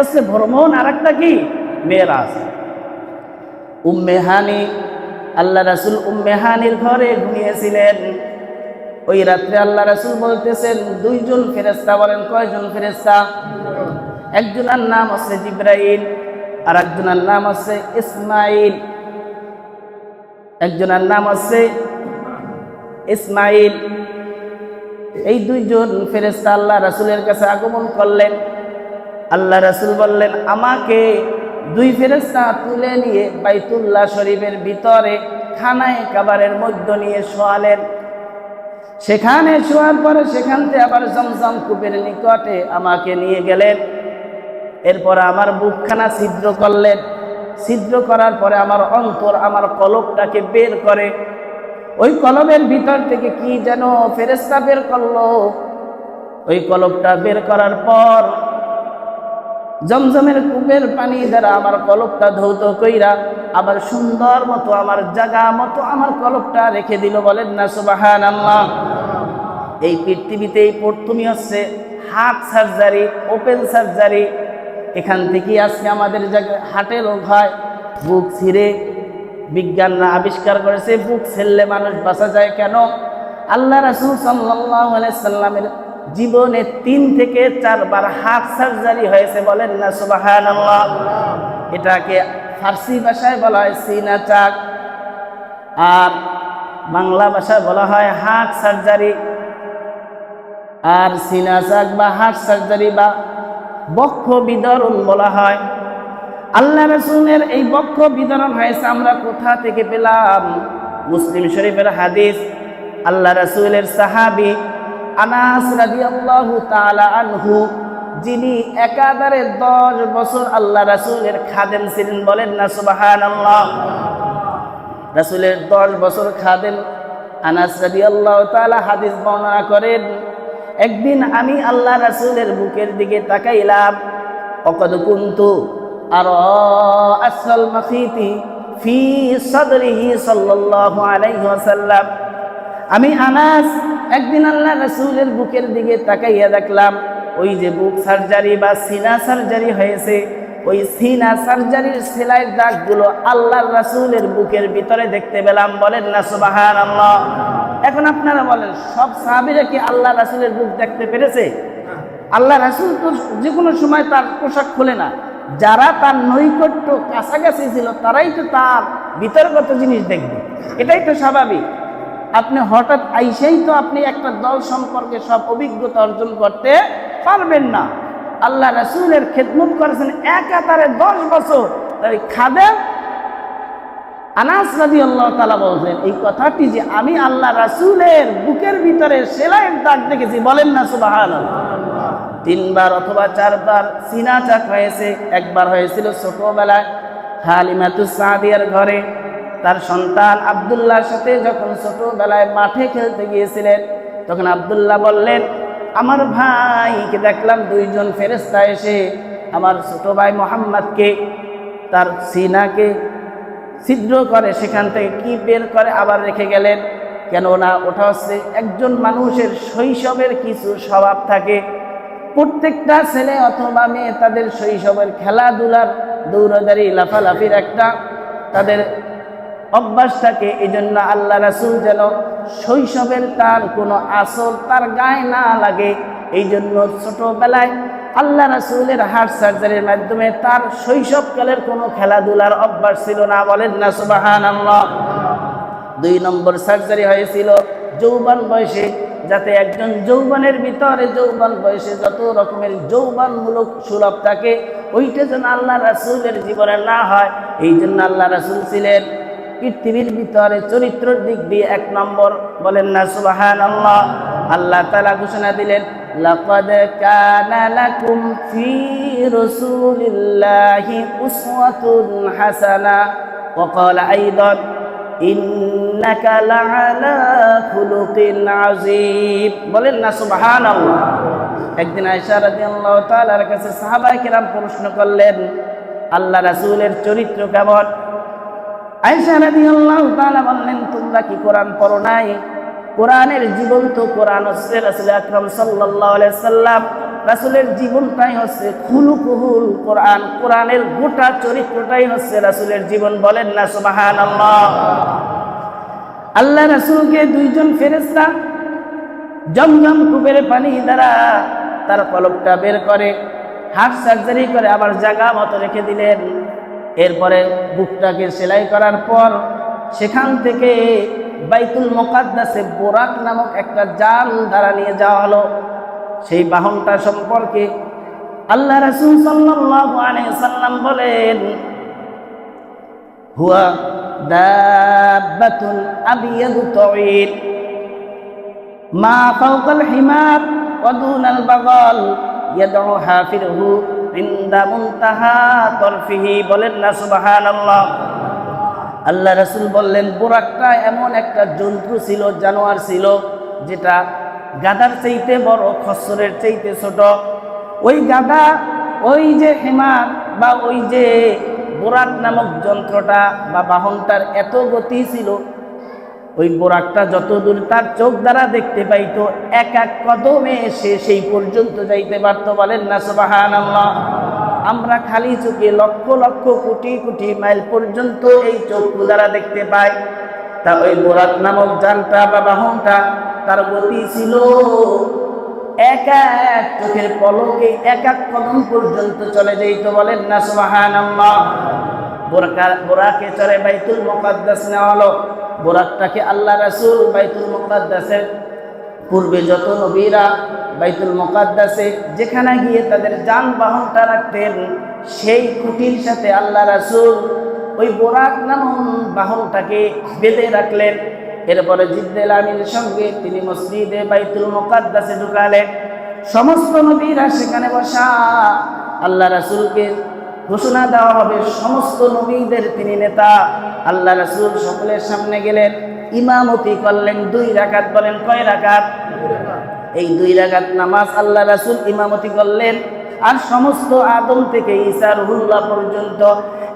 হচ্ছে ভ্রমণ আর একটা কি মেয়েরাজ উম্মেহানি আল্লাহ রাসুল উম্মেহানির ঘরে ঘুমিয়েছিলেন। ওই রাত্রে আল্লাহ রাসুল বলতেছেন, দুইজন ফেরেস্তা বলেন, কয়জন ফেরেস্তা একজনের নাম আছে জিব্রাইল আর একজনের নাম আছে ইসমাইল। একজনের নাম আছে ইসমাইল। এই দুইজন ফেরেস্তা আল্লাহ রাসুলের কাছে আগমন করলেন। আল্লাহ রাসুল বললেন, আমাকে দুই ফেরেস্তা তুলে নিয়ে বাইতুল্লাহ শরীফের ভিতরে খানায় কাবারের মধ্য নিয়ে শোয়ালেন। সেখানে শোয়ার পরে সেখান থেকে আবার জমজম কূপের নিকটে আমাকে নিয়ে গেলেন। এরপর আমার বুকখানা ছিদ্র করলেন। ছিদ্র করার পরে আমার অন্তর, আমার কলবটাকে বের করে। ওই কলবের ভিতর থেকে কি যেন ফেরেস্তা বের করল। ওই কলবটা বের করার পর জমজমের কূপের পানি দ্বারা আমার কলবটা ধৌত কইরা আবার সুন্দর মতো আমার জায়গা মতো আমার কলবটা রেখে দিল বলেন না সুবাহান আল্লাহ এই পৃথিবীতে এই প্রথমই হচ্ছে হার্ট সার্জারি, ওপেন সার্জারি, এখান থেকে আজকে আমাদের হার্টের রোগ হয়, বুক ছিঁড়ে বিজ্ঞানরা আবিষ্কার করেছে, বুক ছেললে মানুষ বাঁচা যায় কেন? আল্লাহ রাসুল সাল্লাহ সাল্লামের জীবনে তিন থেকে চারবার হাত সার্জারি হয়েছে বলেন না সুবাহান এটাকে ফার্সি ভাষায় বলা হয় সিনা চাক। আর বাংলা ভাষায় বলা হয় হার্ট সার্জারি আর সিনা চাক বা হার্ট সার্জারি বা বক্ষ বিদরণ বলা হয়। আল্লাহ রসুলের এই বক্ষ বিতরণ হয়েছে আমরা কোথা থেকে পেলাম? মুসলিম শরীফের হাদিস। আল্লাহ রসুলের সাহাবি আনাস রাদিয়াল্লাহু তাআলা আনহু, যিনি একাধারে দশ বছর আল্লাহ রাসূলের খাদেম ছিলেন বলেন না, সুবহানাল্লাহ। রাসূলের দশ বছর খাদেম আনাস রাদিয়াল্লাহু তাআলা হাদিস বর্ণনা করেন, একদিন আমি আল্লাহ রাসূলের বুকের দিকে তাকাইলাম, অকদ কুন্তু আর আসল মাখিতি ফি সদরিহি সাল্লাল্লাহু আলাইহি ওয়াসাল্লাম। আমি আনাস, একদিন আল্লাহ রসুলের বুকের দিকে তাকাইয়া দেখলাম, ওই যে বুক সার্জারি বা সিনা সার্জারি হয়েছে, ওই সিনা সার্জারির সেলাইয়ের দাগগুলো আল্লাহ রাসুলের বুকের ভিতরে দেখতে পেলাম, বলেন না সুবাহান আল্লাহ এখন আপনারা বলেন, সব সাহাবিরা কি আল্লাহ রাসুলের বুক দেখতে পেরেছে? আল্লাহ রাসুল তো যে কোনো সময় তার পোশাক খোলে না। যারা তার নৈকট্য কাছাকাছি ছিল, তারাই তো তার বিতর্কত জিনিস দেখবে। এটাই তো স্বাভাবিক। আপনি হঠাৎ আইসেই তো আপনি একটা দল সম্পর্কে সব অভিজ্ঞতা অর্জন করতে পারবেন না। আল্লাহ রাসুলের খেদমত করেছেন একাতারে দশ বছর। তাই খাদেম আনাস রাজি আল্লাহ তালা বলছেন, এই কথাটি যে আমি আল্লাহ রাসুলের বুকের ভিতরে সেলাইয়ের দাগ দেখেছি, বলেন না সুবাহান তিনবার অথবা চারবার সিনা চাক হয়েছে একবার হয়েছিল ছোটবেলায় হালিমাতু সাদিয়ার ঘরে। তার সন্তান আবদুল্লাহর সাথে যখন ছোটবেলায় মাঠে খেলতে গিয়েছিলেন, তখন আবদুল্লাহ বললেন, আমার ভাইকে দেখলাম দুইজন ফেরেস্তা এসে আমার ছোট ভাই মোহাম্মদকে, তার সিনাকে ছিদ্র করে সেখান থেকে কি বের করে আবার রেখে গেলেন। কেননা ওটা হচ্ছে একজন মানুষের শৈশবের কিছু স্বভাব থাকে। প্রত্যেকটা ছেলে অথবা মেয়ে তাদের শৈশবের খেলাধুলার দৌড়াদারি লাফালাফির একটা তাদের অভ্যাস থাকে এই জন্য আল্লাহ রাসুল যেন শৈশবের তার কোনো আসর তার গায়ে না লাগে এই জন্য ছোটবেলায় আল্লাহ রাসুলের হার্ট সার্জারির মাধ্যমে তার শৈশবকালের কোনো খেলাধুলার অভ্যাস ছিল না, বলেন না সুবাহান দুই নম্বর সার্জারি হয়েছিল যৌবন বয়সে, যাতে একজন যৌবনের ভিতরে যৌবন বয়সে যত রকমের যৌবনমূলক সুলভ থাকে, ওইটা যেন আল্লাহ রাসুলের জীবনে না হয় এই জন্য আল্লাহ রাসুল ছিলেন পৃথিবীর ভিতরে চরিত্রের দিক দিয়ে এক নম্বর বলেন না সুবাহান আল্লাহ আল্লাহ তালা ঘোষণা দিলেন لقد كان لكم في رسول الله أسوة حسنة وقال أيضا إنك لعلى خلق عظيم বলেন না সুবহান আল্লাহ একদিন আয়সা রাদিয়াল্লাহু তাআলার কাছে সাহাবায়ে কিরাম প্রশ্ন করলেন আল্লাহ রাসূলের চরিত্র কেমন আয়সা রাদিয়াল্লাহু তাআলা বললেন, তোমরা কি কোরআন পড়ো নাই? কোরআনের জীবন্ত কোরআন হচ্ছে রাসূল আকরাম আলাইহি সাল্লাম রাসুলের জীবনটাই হচ্ছে খুলুকুহুল কোরআন। কোরআনের গোটা চরিত্রটাই হচ্ছে রাসুলের জীবন। বলেন না সুবাহান আল্লাহ রাসুলকে দুইজন ফেরেস্তা জমজম কুবের পানি দ্বারা তার কলকটা বের করে হার্ট সার্জারি করে আবার জায়গা মতো রেখে দিলেন। এরপরে বুকটাকে সেলাই করার পর সেখান থেকে বাইতুল মোকাদ্দাসে বোরাক নামক একটা জাল দ্বারা নিয়ে যাওয়া হলো। সেই বাহনটা সম্পর্কে আল্লাহ রাসূল সাল্লাম বলেন, হুয়া দাব্বাতুন আবিয়াদু তাওয়িল, মা ফাওকাল হিমার ওয়া দুনাল বাগাল ইয়াদউ হাফিরহু ইনদা মুনতাহা তরফিহি বলেন না, সুবহানাল্লাহ। আল্লাহ রাসূল বললেন, বোরাকটা এমন একটা জন্তু ছিল, জানোয়ার ছিল, যেটা গাদার চাইতে বড়, খসরের চাইতে ছোট। ওই গাদা, ওই যে হেমার বা ওই যে বোরাক নামক যন্ত্রটা বা বাহনটার এত গতি ছিল ওই বোরাকটা যত দূর তার চোখ দ্বারা দেখতে পাইতো, এক এক কদমে সে সেই পর্যন্ত যাইতে পারতো বলেন না সুবাহান আমরা খালি চোখে লক্ষ লক্ষ কোটি কোটি মাইল পর্যন্ত এই চক্ষু দ্বারা দেখতে পাই। তা ওই বোরাক নামক যানটা বা বাহনটা তার গতি ছিল এক এক চোখের পলকে এক এক কদম পর্যন্ত চলে যেত বলেন না বোরাকা বোরাকে চলে বাইতুল মোকাদ্দাস নেওয়া হলো। বোরাকটাকে আল্লাহ রাসুল বাইতুল মোকাদ্দাসের পূর্বে যত নবীরা বাইতুল মোকাদ্দাসে যেখানে গিয়ে তাদের যানবাহনটা রাখতেন, সেই খুঁটির সাথে আল্লাহ রাসুল ওই বোরাক নামক বাহনটাকে বেঁধে রাখলেন। এরপরে জিদ্দেল আমির সঙ্গে তিনি মসজিদে বাইতুল মোকাদ্দাসে ঢুকালেন। সমস্ত নবীরা সেখানে বসা। আল্লাহ রাসূলকে ঘোষণা দেওয়া হবে, সমস্ত নবীদের তিনি নেতা। আল্লাহ রাসুল সকলের সামনে গেলেন, ইমামতি করলেন, দুই রাকাত বলেন, কয় রাকাত? এই দুই রাকাত নামাজ আল্লাহ রাসুল ইমামতি করলেন। আর সমস্ত আদম থেকে ইসার হুল্লা পর্যন্ত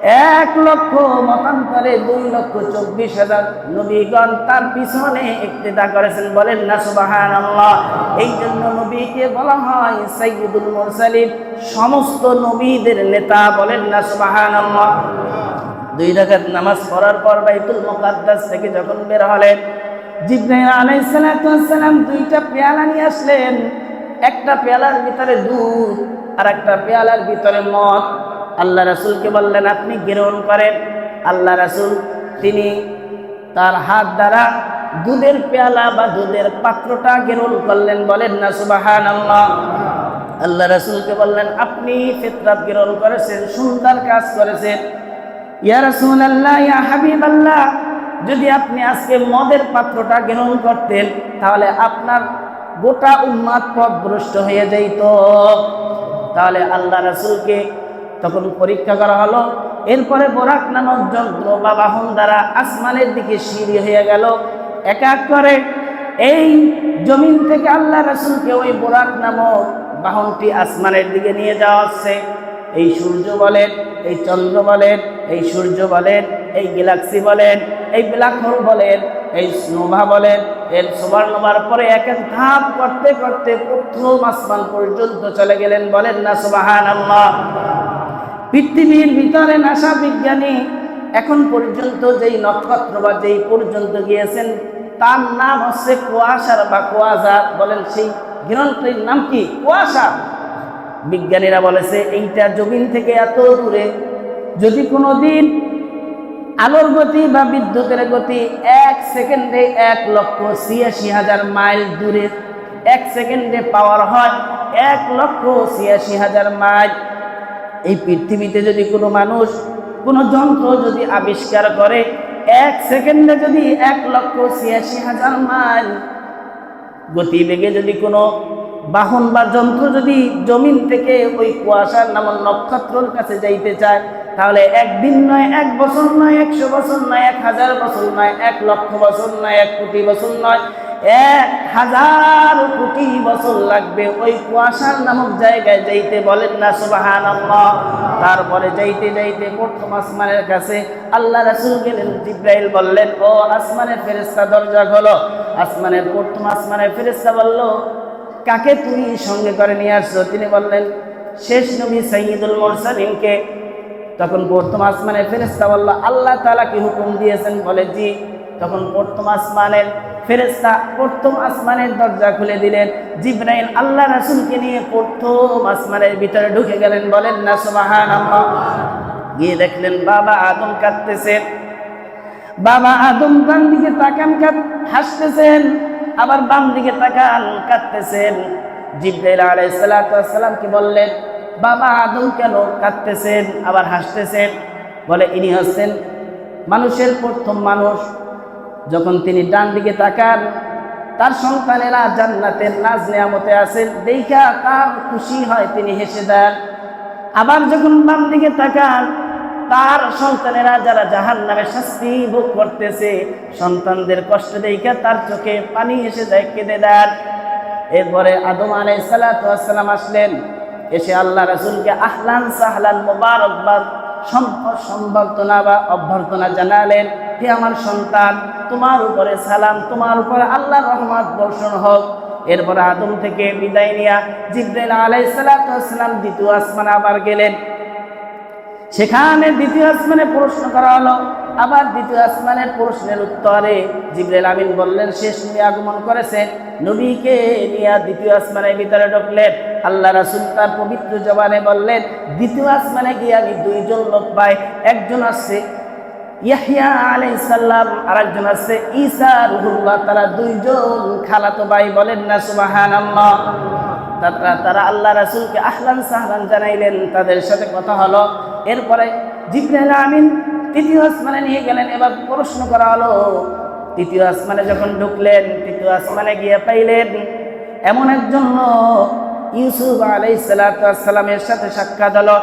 এক লক্ষ মতান্তরে দুই লক্ষ চব্বিশ হাজার নবীগণ তার পিছনে ইক্তেদা করেছেন। বলেন না সুবাহান আল্লাহ এই জন্য নবীকে বলা হয় সাইয়্যিদুল মুরসালিন। সমস্ত নবীদের নেতা বলেন না সুবাহান আল্লাহ দুই রাকাত নামাজ পড়ার পর বাইতুল মুকাদ্দাস থেকে যখন বের হলেন, জিব্রাইল আলাইহিস সালাম দুইটা পেয়ালা নিয়ে আসলেন। একটা পেয়ালার ভিতরে দুধ আর একটা পেয়ালার ভিতরে মদ। আল্লাহ রাসূলকে বললেন, আপনি গ্রহণ করেন। আল্লাহ রাসুল, তিনি তার হাত দ্বারা দুধের পেয়ালা বা দুধের পাত্রটা গ্রহণ করলেন। বলেন না সুবাহান আল্লাহ আল্লাহ রাসূলকে বললেন, আপনি ফিতরাত গ্রহণ করেছেন, সুন্দর কাজ করেছেন। ইয়া রাসুল আল্লাহ ইয়া হাবিব আল্লাহ যদি আপনি আজকে মদের পাত্রটা গ্রহণ করতেন, তাহলে আপনার গোটা উন্মাদ পথ ভ্রষ্ট হয়ে যাইত। তাহলে আল্লাহ রাসূলকে তখন পরীক্ষা করা হলো। এরপরে বোরাক নামক যন্ত্র বা বাহন দ্বারা আসমানের দিকে সিঁড়ি হয়ে গেল। এক এক করে এই জমিন থেকে আল্লাহ রাসূলকে ওই বোরাক নামক বাহনটি আসমানের দিকে নিয়ে যাওয়া হচ্ছে। এই সূর্য বলেন, এই চন্দ্র বলেন, এই সূর্য বলেন, এই গ্যালাক্সি বলেন, এই ব্ল্যাক হোল বলেন, এই স্নোভা বলেন, এর সোবার নোভার পরে এক এক ধাপ করতে করতে প্রথম আসমান পর্যন্ত চলে গেলেন বলেন না সুবাহান আল্লাহ পৃথিবীর ভিতরে নাসা বিজ্ঞানী এখন পর্যন্ত যেই নক্ষত্র বা যেই পর্যন্ত গিয়েছেন, তার নাম হচ্ছে কুয়াশার বা কুয়াশা বলেন সেই গ্রন্থের নাম কি? কুয়াশা। বিজ্ঞানীরা বলেছে, এইটা জমিন থেকে এত দূরে। যদি কোনো দিন আলোর গতি বা বিদ্যুতের গতি এক সেকেন্ডে এক লক্ষ ছিয়াশি হাজার মাইল দূরে, এক সেকেন্ডে পাওয়ার হয় এক লক্ষ ছিয়াশি হাজার মাইল। এই পৃথিবীতে যদি কোনো মানুষ কোনো যন্ত্র যদি আবিষ্কার করে, এক সেকেন্ডে যদি এক লক্ষ ছিয়াশি হাজার মাইল গতিবেগে যদি কোনো বাহন বা যন্ত্র যদি জমিন থেকে ওই কুয়াশার নামক নক্ষত্রর কাছে যাইতে চায়, তাহলে একদিন নয়, এক বছর নয়, একশো বছর নয়, এক হাজার বছর নয়, এক লক্ষ বছর নয়, এক কোটি বছর নয় এক হাজার কোটি বছর লাগবে ওই কুয়াশার নামক জায়গায় যাইতে বলেন না সুবাহান তারপরে যাইতে যাইতে প্রথম আসমানের কাছে আল্লাহ রাসুল গেলেন, জিব্রাইল বললেন, ও আসমানের ফেরেস্তা দরজা খোলো। আসমানের প্রথম আসমানের ফেরেস্তা বলল, কাকে তুমি সঙ্গে করে নিয়ে আসছো? তিনি বললেন, শেষ নবী সৈয়দুল মোরসালিনকে। তখন প্রথম আসমানের ফেরেস্তা বলল, আল্লাহ তালা কি হুকুম দিয়েছেন? বলে, জি। তখন প্রথম আসমানের ফেরেস্তা প্রথম আসমানের দরজা খুলে দিলেন। জিব্রাইল আল্লাহ রাসুলকে নিয়ে প্রথম আসমানের ভিতরে ঢুকে গেলেন। বলেন, না সুবাহান গিয়ে দেখলেন, বাবা আদম কাঁদতেছেন বাবা আদম বাম দিকে তাকান হাসতেছেন। আবার বাম দিকে তাকান, কাঁদতেছেন। জিব্রাইল আলাইসালামকে বললেন, বাবা আদম কেন কাঁদতেছেন? আবার হাসতেছেন। বলে, ইনি হচ্ছেন মানুষের প্রথম মানুষ। যখন তিনি ডান দিকে তাকান, তার সন্তানেরা জান্নাতের নাজ নেয়ামতে আছেন দেখা তার খুশি হয় তিনি হেসে দেন। আবার যখন বাম দিকে তাকান, তার সন্তানেরা যারা জাহান নামে শাস্তি ভোগ করতেছে, সন্তানদের কষ্ট দেখে তার চোখে পানি এসে যায়, কেঁদে দেন। এরপরে আদম আলাই সালাতাম আসলেন। এসে আল্লাহ রাসুলকে আহলান সাহলান মোবারকবাদ সম্বর্ধনা বা অভ্যর্থনা জানালেন, হে আমার সন্তান তোমার উপরে সালাম, তোমার উপরে আল্লাহ রহমত বর্ষণ হোক। এরপর আদম থেকে বিদায় নিয়া জিব্রাইল আলাই সালাতাম দ্বিতীয় আসমান আবার গেলেন। সেখানে দ্বিতীয় আসমানে প্রশ্ন করা হলো, আবার দ্বিতীয় আসমানের প্রশ্নের উত্তরে জিবরেল আমিন বললেন, শেষ নবী আগমন করেছেন নবীকে নিয়ে দ্বিতীয় আসমানের ভিতরে ঢুকলেন। আল্লাহ রাসুল তার পবিত্র জবানে বললেন, দ্বিতীয় আসমানে গিয়ে আমি দুইজন লোক পাই, একজন আছে ইয়াহিয়া আলাইহিস সালাম আর একজন আছে, ঈসা রুহুল্লাহ, তারা দুইজন খালাতো ভাই বলেন না, সুবহানাল্লাহ। তারা তারা আল্লাহ রাসুলকে আহলান সাহলান জানাইলেন, তাদের সাথে কথা হলো। এরপরে জিব্রাইল আমিন তৃতীয় আসমানে নিয়ে গেলেন, এবার প্রশ্ন করা হলো, তৃতীয় আসমানে যখন ঢুকলেন, তৃতীয় আসমানে গিয়ে পাইলেন, এমন একজন ইউসুফ আলাই সালাতামের সাথে সাক্ষাৎ হলো।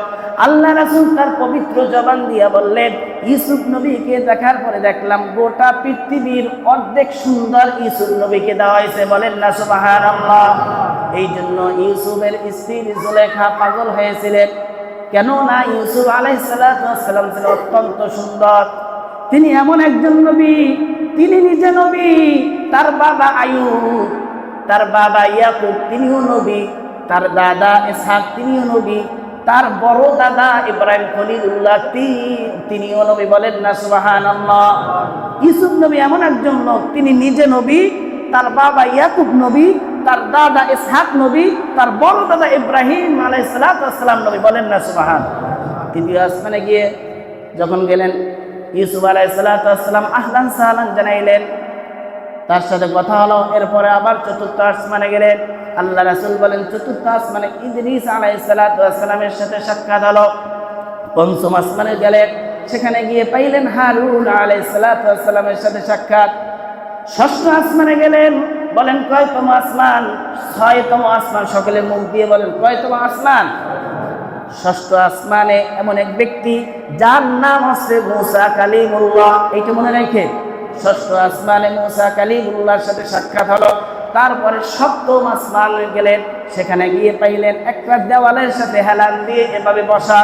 আল্লাহ রাসুল তার পবিত্র জবান দিয়া বললেন, ইউসুফ নবীকে দেখার পরে দেখলাম গোটা পৃথিবীর অর্ধেক সুন্দর ইউসুফ নবীকে দেওয়া হয়েছে। বলেন না সুবাহান এই জন্য ইউসুফের স্ত্রী জুলেখা পাগল হয়েছিলেন। কেননা ইউসুফ আলাইসালাম ছিল অত্যন্ত সুন্দর। তিনি এমন একজন নবী, তিনি নিজে নবী, তার বাবা আয়ু তার বাবা ইয়াকুব, তিনিও নবী, তার দাদা এসাক তিনিও নবী। তার বড় দাদা ইব্রাহিম খলিলুল্লাহ তিনিও নবী বলেন না সুবাহান ইসুফ নবী এমন একজন লোক, তিনি নিজে নবী, তার বাবা ইয়াকুব নবী, তার দাদা ইসহাক নবী, তার বড় দাদা ইব্রাহিম আলাইসালাম নবী বলেন না সুবাহান তৃতীয় আসমানে গিয়ে যখন গেলেন, ইউসুফ আলাইসালাম আহলান সাহলান জানাইলেন। তার সাথে কথা হলো, এরপরে আবার চতুর্থ আসমানে গেলেন। আল্লাহ রাসুল বলেন, চতুর্থ আসমানে ইদরিস আলাইসালামের সাথে সাক্ষাৎ হলো। পঞ্চম আসমানে গেলেন সেখানে গিয়ে পাইলেন হারুন আলাইসালামের সাথে সাক্ষাৎ। ষষ্ঠ আসমানে গেলেন, বলেন, কয়তম আসমান? ছয়তম আসমান। সকলে মুখ দিয়ে বলেন, কয়তম আসমান? ষষ্ঠ আসমানে এমন এক ব্যক্তি, যার নাম হচ্ছে মুসা কালিমুল্লাহ। এইটা মনে রেখে ষষ্ঠ আসমানে মুসা কালিমুল্লাহর সাথে সাক্ষাৎ হলো। তারপরে সপ্তম আসমানে গেলেন, সেখানে গিয়ে পাইলেন একটা দেওয়ালের সাথে হেলান দিয়ে এভাবে বসা।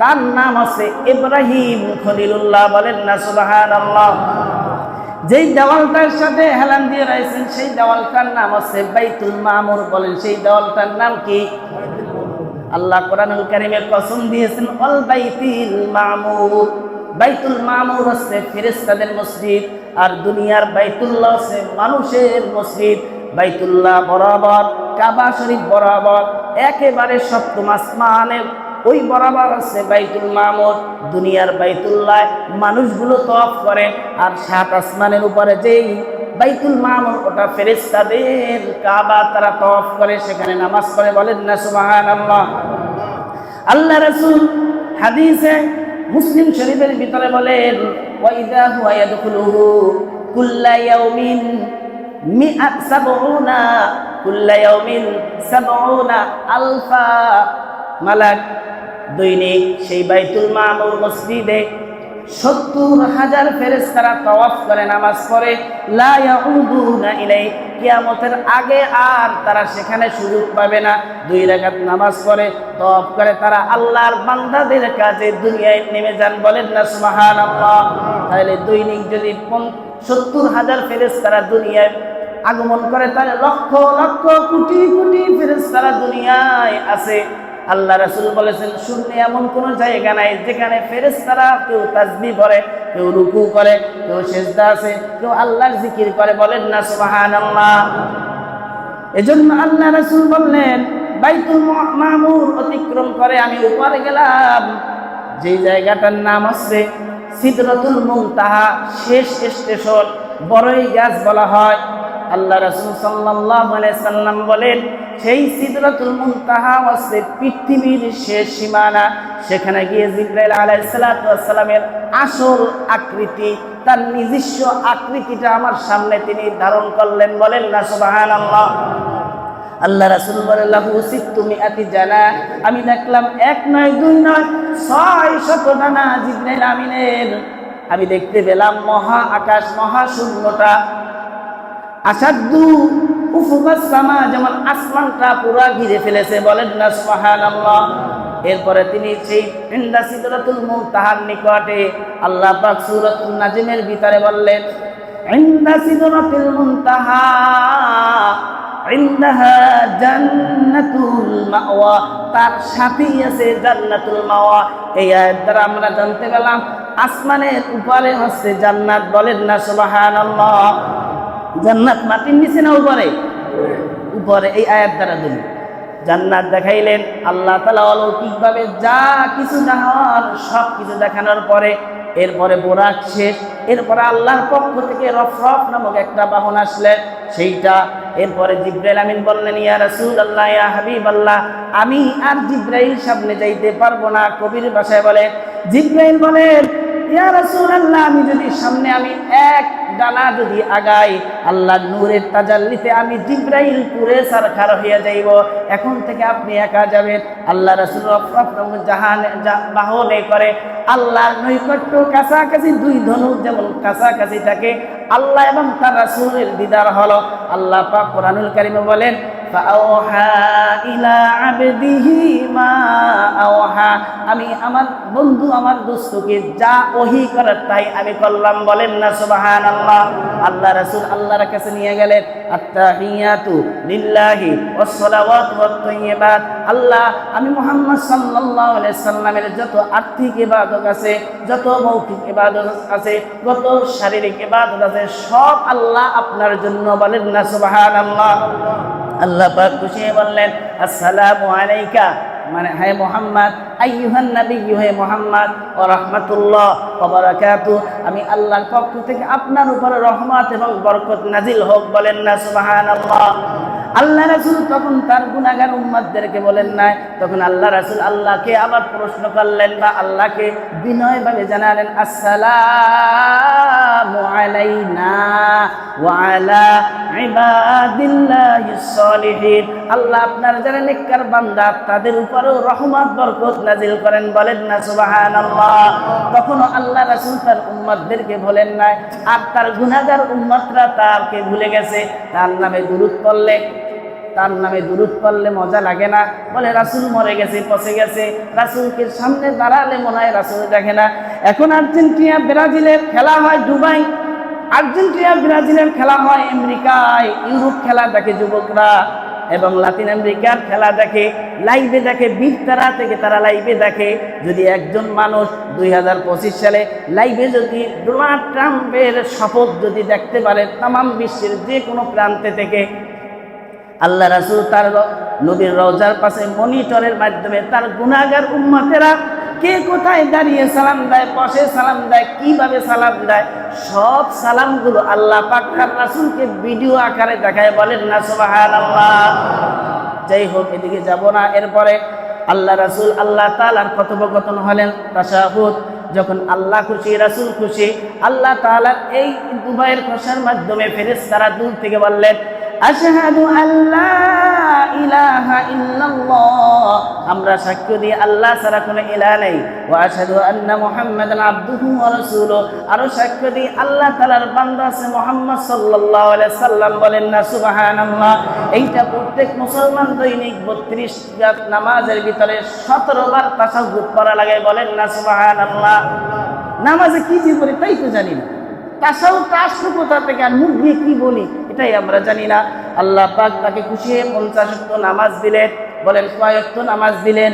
তার নাম হচ্ছে ইব্রাহিম খলিলুল্লাহ, বলেন না সুবাহান আল্লাহ যেই দেওয়ালটার সাথে হেলান দিয়ে রয়েছেন, সেই দেওয়ালটার নাম আছে বাইতুল মামুর, বলেন সেই দেওয়ালটার নাম কি? আল্লাহ কোরআনুল কারিমের কসম দিয়েছেন, অল বাইতুল মামুর। বাইতুল মামুর হচ্ছে ফেরেস্তাদের মসজিদ আর দুনিয়ার বাইতুল্লাহ হচ্ছে মানুষের মসজিদ। বাইতুল্লাহ বরাবর, কাবা শরীফ বরাবর, একেবারে সপ্তম আসমানের ওই বরাবর আছে বাইতুল মামুর। দুনিয়ার বাইতুল্লাহ মানুষগুলো তফ করে আর সাত আসমানের উপরে যেই বাইতুল মামুর, ওটা ফেরেস্তাদের কাবা তারা তফ করে, সেখানে নামাজ পড়ে। বলেন না সুবাহান আল্লাহ আল্লাহ রসুল হাদিসে মুসলিম শরীফের ভিতরে বলেন, ওয়াইদা হুয়া ইয়াদখুলুহু কুল্লা ইয়াউমিন মিআত সাবউনা আলফা মালাক। দৈনিক সেই বাইতুল মামুর মসজিদে সত্তর হাজার ফেরেস্তারা তওয়াফ করে, নামাজ পড়ে। ইলাই, কিয়ামতের আগে আর তারা সেখানে সুযোগ পাবে না। দুই রাকাত নামাজ পড়ে, তওয়াফ করে তারা আল্লাহর বান্দাদের কাজে দুনিয়ায় নেমে যান। বলেন না, সুবহানাল্লাহ। তাহলে দৈনিক যদি সত্তর হাজার ফেরেস্তারা দুনিয়ায় আগমন করে, তাহলে লক্ষ লক্ষ কোটি কোটি ফেরেশতারা দুনিয়ায় আছে। আল্লাহ রাসূল বলেছেন, শূন্য এমন কোনো জায়গা নাই যেখানে ফেরেশতারা কেউ তাজবি করে কেউ রুকু করে, কেউ সেজদা আছে কেউ আল্লাহর জিকির করে বলেন না, সুবহানাল্লাহ। এজন্য আল্লাহ রাসূল বললেন, বাইতুল মামুর অতিক্রম করে আমি উপরে গেলাম। যে জায়গাটার নাম হচ্ছে সিদরাতুল মুনতাহা, শেষ স্টেশন, বড়ই গাছ বলা হয়। আল্লাহ রাসূল আলাইহি সাল্লাম বলেন সেই সিদরাতুল মুনতাহা হচ্ছে পৃথিবীর শেষ সীমানা। সেখানে গিয়ে জিব্রাইল আলাইহিস সালাতু আসল আকৃতি, তার নিজস্ব আকৃতিটা আমার সামনে তিনি ধারণ করলেন। বলেন না, সুবহানাল্লাহ। আল্লাহ রাসুল বলেন উচিত তুমি আতি জানা। আমি দেখলাম এক নয়, দুই নয়, ছয় শত ডানা জিব্রাইল আমিনের। আমি দেখতে পেলাম মহা আকাশ, মহা শূন্যটা সামা, যেমন আসমানটা পুরা ঘিরে ফেলেছে, বলেন না, সুবহানাল্লাহ। এরপরে তিনি সেই ইন্দা সিদরাতুল মুনতাহার নিকটে আল্লাহ পাক সূরাতুন নাজিমের ভিতরে বললেন, ইন্দা সিদরাতুল মুনতাহা, ইন্দাহা জান্নাতুল মাওয়া। তার সাথেই আছে জান্নাতুল মাওয়া। এই আয়াত দ্বারা আমরা জানতে পেলাম, আসমানের উপরে হচ্ছে জান্নাত, বলেন না, সুবহানাল্লাহ। জান্নাত মাটির নিচে না উপরে? উপরে এই আয়াত দ্বারা দিন জান্নাত দেখাইলেন, আল্লাহ তালা অলৌকিকভাবে যা কিছু দেখার সব কিছু দেখানোর পরে, এরপরে বোরাক শেষ, এরপরে আল্লাহর পক্ষ থেকে রফরফ নামক একটা বাহন আসলেন সেইটা, এরপরে জিব্রাইল আমিন বললেন, ইয়া রাসুল আল্লাহ ইয়া হাবিব আল্লাহ আমি আর জিব্রাইল সামনে যাইতে পারব না। কবির ভাষায় বলে, জিব্রাইল বলেন ইয়া রাসূলুল্লাহ, আমি যদি সামনে আমি এক ডানা যদি আগাই আল্লাহ নূরের তাজাল্লিতে আমি জিব্রাইল পুরে সারখার হয়ে যাইব। এখন থেকে আপনি একা যাবেন। আল্লাহ রাসূল জাহান বাহনে করে আল্লাহর নৈকট্য কাছাকাছি, দুই ধনুক যেমন কাছাকাছি থাকে, আল্লাহ এবং তার রাসূলের দিদার হলো। আল্লাহ পাক কোরআনুল কারিমে বলেন فأوحى إلى عبده ما أوحى আমি আমার বন্ধু আমার দোস্তকে যা ওহি করার তাই আমি করলাম বলেন না সুবহানাল্লাহ আল্লাহ রাসূল আল্লাহর কাছে নিয়ে গেলেন আত্তাহিয়াতু লিল্লাহি ওয়াসসালাওয়াতু ওয়াত-তাইয়্যিবাত আল্লাহ আমি মুহাম্মদ সাল্লাল্লাহু আলাইহি সাল্লামের যত আর্থিক ইবাদত আছে যত মৌখিক ইবাদত আছে যত শারীরিক ইবাদত আছে সব আল্লাহ আপনার জন্য বলেন না সুবহানাল্লাহ আল্লাহ পাক খুশি বললেন, আসসালামু আলাইকা। মানে হে মোহাম্মদ, আইয়ুহান নবী হে মোহাম্মদ, ও রহমতুল্লাহ বারাকাতু। আমি আল্লাহর পক্ষ থেকে আপনার উপরে রহমত এবং বরকত নাজিল হোক, বলেন না, সুবহানাল্লাহ। আল্লাহ রাসূল তখন তার গুনাহগার উম্মতদেরকে বলেন নাই। তখন আল্লাহ রাসূল আল্লাহকে আবার প্রশ্ন করলেন বা আল্লাহকে বিনয়ভাবে জানালেন, আসসালামু আলাইনা وعلى عباد الله الصالحين। আল্লাহ আপনার যারা নেককার বান্দা, তাদের উপরেও রহমত, বরকত নাজিল করেন। বলেন না, সুবহানাল্লাহ। তখন আল্লাহ রাসূল তার উম্মতদেরকে বলেন নাই। আর তার গুনাহগার উম্মতরা তাকে ভুলে গেছে। তার নামে দুরূদ পড়লে তার নামে দুরুদ পড়লে মজা লাগে না। বলে, রাসুল মরে গেছে, পচে গেছে। রাসুলকে সামনে দাঁড়ালে মনে হয় রাসুল দেখে না। এখন আর্জেন্টিনা, ব্রাজিলের খেলা হয় দুবাই। আর্জেন্টিনা, ব্রাজিলের খেলা হয় আমেরিকায়। ইউরোপ খেলা দেখে যুবকরা এবং লাতিন আমেরিকার খেলা দেখে। লাইভে দেখে বিগ তারা থেকে তারা লাইভে দেখে। যদি একজন মানুষ দুই হাজার পঁচিশ সালে লাইভে যদি ডোনাল্ড ট্রাম্পের শপথ যদি দেখতে পারে তাম বিশ্বের যে কোনো প্রান্তে থেকে আল্লাহ রাসুল তার নবীর রওজার পাশে মনিটরের মাধ্যমে তার গুণাগার উম্মতেরা কে কোথায় দাঁড়িয়ে সালাম দেয়, বসে সালাম দেয়, কীভাবে সালাম দেয়, সব সালামগুলো আল্লাহ পাক তার রাসুলকে ভিডিও আকারে দেখায়, বলেন না সুবাহান আল্লাহ যাই হোক, এদিকে যাব না। এরপরে আল্লাহ রাসুল আল্লাহ তালার কথোপকথন হলেন, তাশাহুদ, যখন আল্লাহ খুশি, রাসুল খুশি, আল্লাহ তালার এই দুবাইয়ের খসার মাধ্যমে ফেরেস তারা দূর থেকে বললেন আশহাদু আল্লাহ ইলাহা ইল্লাল্লাহ। আমরা সাক্ষ্য দিই, আল্লাহ ছাড়া কোনো ইলাহ নেই। ওয়া আশহাদু আন্না মুহাম্মাদান আবদুহু ওয়া রাসূলুহু। আর সাক্ষ্য দিই, আল্লাহ তাআলার বান্দা আছে মুহাম্মদ সাল্লাল্লাহু আলাইহি সাল্লাম। বলেন না, সুবহানাল্লাহ। এইটা প্রত্যেক মুসলমান দৈনিক 32 রাত নামাজের ভিতরে 17 বার তাসাহুদ করা লাগে। বলেন না, সুবহানাল্লাহ। নামাজে কি করি তাই তো জানি না। তাসাউফটা আসলো কোথা থেকে আর মুখ দিয়ে কি বলি, এটাই আমরা জানি না। আল্লাহ পাক তাকে খুশি পঞ্চাশ অক্ত নামাজ দিলেন, বলেন কয়েকত নামাজ দিলেন।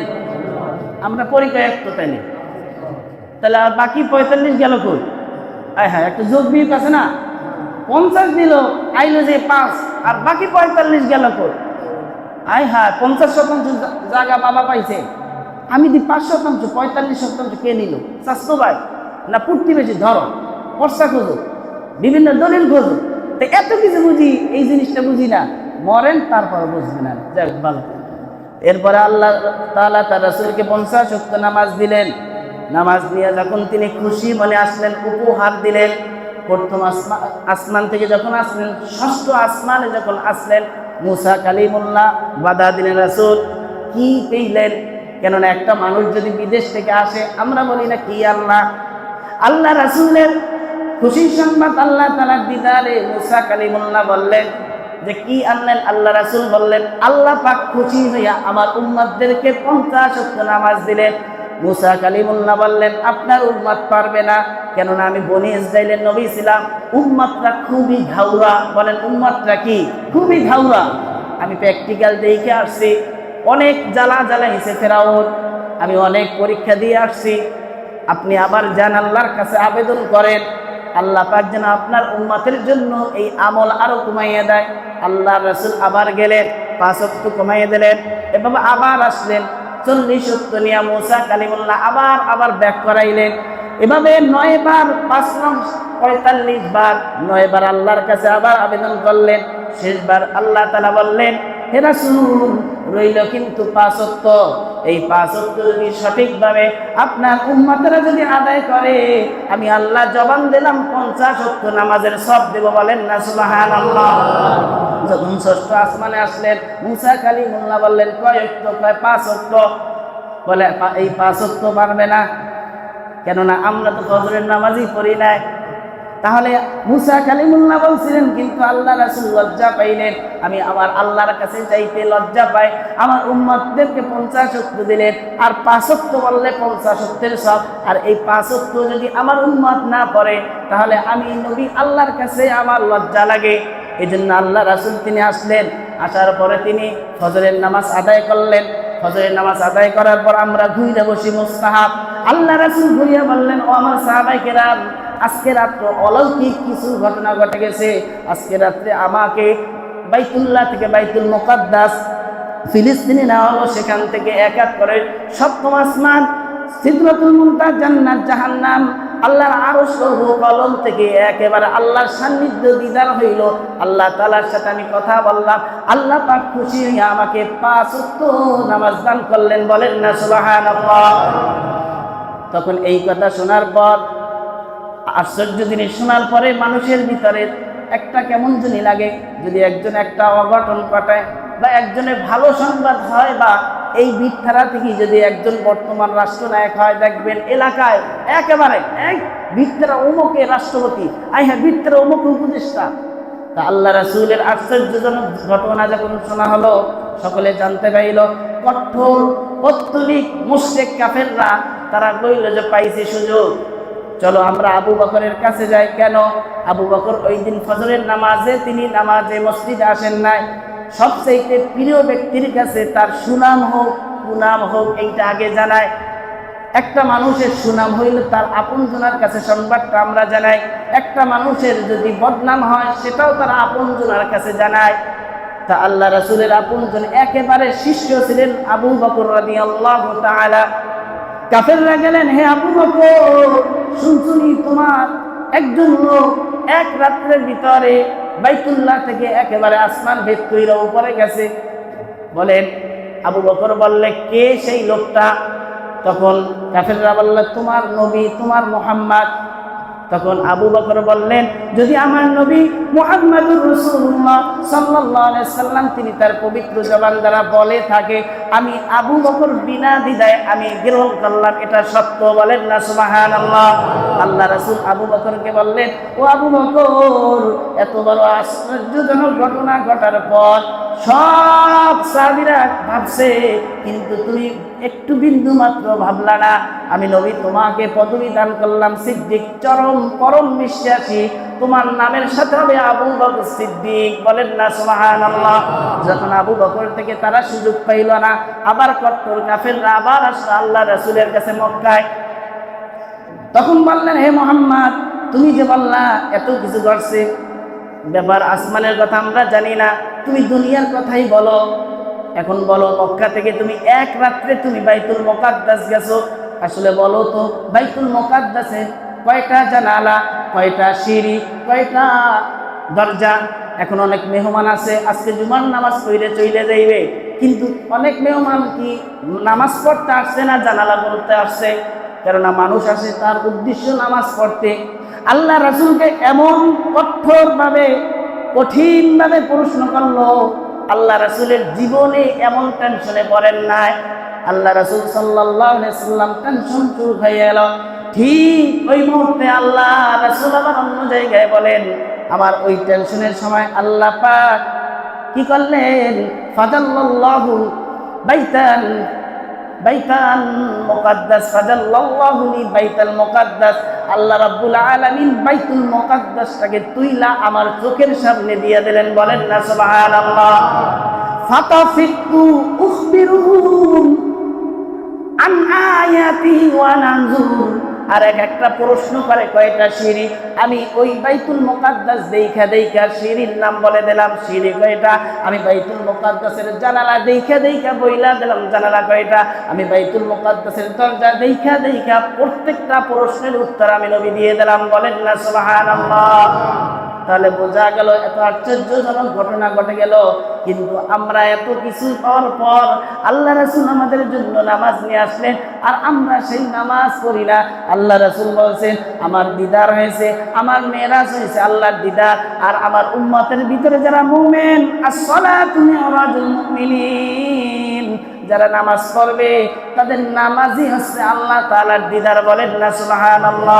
আমরা পড়ি কয়েকত তাই? তাহলে আর বাকি পঁয়তাল্লিশ গেল কই? আয় হ্যাঁ একটা যোগ বিয়োগ আছে না? পঞ্চাশ দিল, আইলো যে পাঁচ, আর বাকি পঁয়তাল্লিশ গেল কই? আয় হ্যাঁ পঞ্চাশ শতাংশ জায়গা বাবা পাইছে। আমি দি পাঁচ শতাংশ, পঁয়তাল্লিশ শতাংশ কে নিল? স্বাস্থ্য ভাই, না প্রতিবেশী ধরো বর্ষা খোঁজো বিভিন্ন দলিল খোঁজো। তো এত কিছু বুঝি এই জিনিসটা বুঝি না। মরেন তারপর বুঝবে না। যাই হোক, ভালো। এরপরে আল্লাহ তাআলা তার রাসূলকে পঞ্চাশ শক্ত নামাজ দিলেন। নামাজ নিয়ে যখন তিনি খুশি মনে আসলেন উপহার দিলেন। প্রথম আসমান আসমান থেকে যখন আসলেন ষষ্ঠ আসমানে যখন আসলেন মুসা কালিমুল্লাহ বাধা দিলেন রাসূল। কি পেইলেন? কেননা একটা মানুষ যদি বিদেশ থেকে আসে আমরা বলি না কি আল্লাহ? আল্লাহ রাসূলের খুশির সংবাদ আল্লাহ তালার দিদারে মুসা কালিমুল্লাহ বললেন যে কি আনলেন? আল্লাহ রাসূল বললেন, আল্লাহ পাক খুশি হইয়া আমার উম্মতদেরকে পঞ্চাশ নামাজ দিলেন। মুসা কালিমুল্লাহ বললেন, আপনার উম্মত পারবে না, কেননা আমি বনি ইসরাইলের নবী ছিলাম। উম্মতরা খুবই ঘাউরা বলেন, উম্মতরা কি? খুবই ঘাউরা আমি প্র্যাকটিক্যাল দেখে আসছি। অনেক জ্বালা জ্বালা হিসেবে ফেরাউন। আমি অনেক পরীক্ষা দিয়ে আসছি। আপনি আবার যান, আল্লাহর কাছে আবেদন করেন। আল্লাহ পাক যেন আপনার উম্মাতের জন্য এই আমল আরও কমাইয়ে দেয়। আল্লাহ রসুল আবার গেলেন, পাঁচ অক্ট কমাইয়ে দিলেন এভাবে আবার আসলেন। চল্লিশ অক্ট নিয়া মুসা কালিমুল্লাহ আবার আবার ব্যাক করাইলেন। এভাবে নয় বার, পাঁচ নং, পঁয়তাল্লিশ বার, নয় বার আল্লাহর কাছে আবার আবেদন করলেন। শেষবার আল্লাহ তালা বললেন হে রইল কিন্তু পাঁচত্ব। এই পাঁচত্ব যদি সঠিকভাবে আপনার উম্মাতেরা যদি আদায় করে, আমি আল্লাহ জবান দিলাম, পঞ্চাশ অক্ট নামাজের সব দেব, বলেন না সুবাহান যখন ষষ্ঠ আসমানে আসলেন, মুসা কালী মোল্লা বললেন, কয় অক্ট কয় পাঁচ বলে এই পাঁচ অক্ট পারবে না। কেননা আমরা তো ফজরের নামাজই পড়ি নাই। তাহলে মুসা কালিমুল্লাহ বলছিলেন, কিন্তু আল্লাহ রাসুল লজ্জা পাইলেন। আমি আমার আল্লাহর কাছে চাইতে লজ্জা পাই। আমার উম্মতদেরকে পঞ্চাশত্ব দিলেন। আর পাঁচত্ব বললে পঞ্চাশত্বের সব। আর এই পাঁচত্ব যদি আমার উম্মত না পড়ে, তাহলে আমি নবী আল্লাহর কাছে আমার লজ্জা লাগে। এই জন্য আল্লাহ রাসুল তিনি আসলেন। আসার পরে তিনি ফজরের নামাজ আদায় করলেন। ফজরের নামাজ আদায় করার পর আমরা ঘুরে বসি মুস্তাহাব। আল্লাহ রাসুল ঘুরিয়ে বললেন, ও আমার সাহাবাই কেরাম আজকে রাত্রে অলৌকিক কিছু ঘটনা ঘটে গেছে। আজকে রাত্রে আমাকে বাইতুল্লাহ থেকে বাইতুল মোকাদ্দাস ফিলিস্তিনি নেওয়া হলো। সেখান থেকে এক এক করে সপ্তম আসমান, সিদরাতুল মুমতাজ জান্নাত, জাহান্নাম, আল্লাহর আরও সহ কলম থেকে একেবারে আল্লাহর সান্নিধ্য দিদার হইল। আল্লাহ তালার সাথে আমি কথা বললাম। আল্লাহ পাক খুশি হইয়া আমাকে পাঁচ নামাজ দান করলেন। বলেন না, সুবহানাল্লাহ। তখন এই কথা শোনার পর আশ্চর্য জিনিস। শোনার পরে মানুষের ভিতরে একটা কেমন জানি লাগে, যদি একজন একটা অঘটন ঘটায় বা একজনের ভালো সংবাদ হয় বা এই বিঠারা থেকে যদি একজন বর্তমান রাষ্ট্রনায়ক হয়, দেখবেন এলাকায় একেবারে এক বিঠারা অমুকে রাষ্ট্রপতি আই হ্যাঁ বিঠারা অমুক উপদেষ্টা। তা আল্লাহ রাসূলের আশ্চর্যজনক ঘটনা যখন শোনা হলো, সকলে জানতে পাইল, কঠোর পত্তলিক মুশরিক কাফেররা তারা কইল যে পাইছে সুযোগ। চলো আমরা আবু বকরের কাছে যাই। কেন? আবু বকর ওই দিন ফজরের নামাজে তিনি নামাজে মসজিদে আসেন নাই। সবচেয়ে প্রিয় ব্যক্তির কাছে তার সুনাম হোক কুনাম হোক, এইটা আগে জানায়। একটা মানুষের সুনাম হইল তার আপনজনার কাছে সংবাদটা আমরা জানাই। একটা মানুষের যদি বদনাম হয়, সেটাও তার আপনজনার কাছে জানায়। তা আল্লাহ রাসূলের আপনজন একেবারে শিষ্য ছিলেন আবু বকর রাদিয়াল্লাহু তাআলা। কাফেররা গেলেন, হে আবু শুনছুনি তোমার একজন লোক এক রাত্রের ভিতরে বাইতুল্লাহ থেকে একেবারে আসমান ভেদ কইরা উপরে গেছে। বলেন, আবু বকর বললে, কে সেই লোকটা? তখন কাফেররা বললে, তোমার নবী, তোমার মোহাম্মদ। তখন আবু বকর বললেন, যদি আমার নবী মুহাম্মাদুর রাসূলুল্লাহ সাল্লাল্লাহু আলাইহি সাল্লাম তিনি তার পবিত্র জবান দ্বারা বলে থাকে, আমি আবু বকর বিনা দ্বিধায় আমি গ্রহণ করলাম, এটা সত্য বলেন না সুবহানাল্লাহ? আল্লাহ রাসূল আবু বকরকে বললেন, ও আবু বকর, এত বড় আশ্চর্যজনক ঘটনা ঘটার পর সব সাহাবীরা ভাবছে, কিন্তু তুমি একটু বিন্দু মাত্র ভাবলা না। আমি নবী তোমাকে পদবি দান করলাম, সিদ্দিক চরম পরম বিশ্বাসী। তোমার নামের সাথে হবে আবু বকর সিদ্দিক। বলেন না, সুবহানাল্লাহ। যখন আবু বকর থেকে তারা সুযোগ পাইল না, আবার কট্টর কাফেররা আবার আসলো আল্লাহ রাসূলের কাছে মক্কায়। তখন বললেন, হে মোহাম্মদ, তুমি যে বললা, এত কিছু ঘটছে। ব্যাপার আসমানের কথা আমরা জানি না। তুমি দুনিয়ার কথাই বলো। এখন বলো, মক্কা থেকে তুমি এক রাত্রে তুমি বাইতুল মোকাদ্দাস গেছো। আসলে বলো তো, বাইতুল মোকাদ্দাসে কয়টা জানালা, কয়টা সিঁড়ি, কয়টা দরজা? এখন অনেক মেহমান আছে, আজকে জুমার নামাজ পড়লে চলে যাইবে। কিন্তু অনেক মেহমান কি নামাজ পড়তে আসছে না, জানালা বলতে আসছে? কেননা মানুষ আসে তার উদ্দেশ্য নামাজ পড়তে। আল্লাহ রাসুলকে এমন কঠোরভাবে কঠিনভাবে প্রশ্ন করল, আল্লাহ রাসুলের জীবনে এমন টেনশনে পড়েন নাই। আল্লাহ রাসুল সাল্লাম টেনশন শুরু হয়ে গেল। ঠিক ওই মুহূর্তে আল্লাহ রাসুল আবার অন্য জায়গায় বলেন, আমার ওই টেনশনের সময় আল্লাহ পাক কি করলেন? ফাজাল্লাহু বাইতান বাইতান মুকাদ্দাস সাজাল্লাহু লি বাইতাল মুকাদ্দাস। আল্লাহ রাব্বুল আলামিন বাইতুল মুকাদ্দাসটাকে তুইলা আমার চোখের সামনে দিয়ে দিলেন, বলেন না, সুবহানাল্লাহ। ফাতাফিকু উখবিরুহুম আন আয়াতি ওয়া নানজুর। আর এক একটা প্রশ্ন করে কয়টা সিঁড়ি? আমি ওই বাইতুল মোকাদ্দাস দেখা দেখা সিঁড়ির নাম বলে দিলাম, সিঁড়ি কয়টা? আমি বাইতুল মোকাদ্দাসের জানালা দেখা দেখা বইলা দিলাম, জানালা কয়টা? আমি বাইতুল মোকাদ্দাসের দরজা দেখা দেখা প্রত্যেকটা প্রশ্নের উত্তর আমি নবী দিয়ে দিলাম, বলেন না সুবহানাল্লাহ। তাহলে বোঝা গেল, এত আশ্চর্যজনক ঘটনা ঘটে গেল। কিন্তু আমরা এত কিছু পাওয়ার পর আল্লাহ রাসুল আমাদের জন্য নামাজ নিয়ে আসলেন, আর আমরা সেই নামাজ পড়ি না। আল্লাহ রাসুল বলছেন, আমার দিদার হয়েছে, আমার মেয়েরাজ হয়েছে, আল্লাহর দিদার, আর আমার উম্মতের ভিতরে যারা মুমেন আসলা তুমি অরাজুল মুমিনিন, যারা নামাজ পড়বে, তাদের নামাজই হচ্ছে আল্লাহ তাআলার দিদার বলেন না, সুবহানাল্লাহ।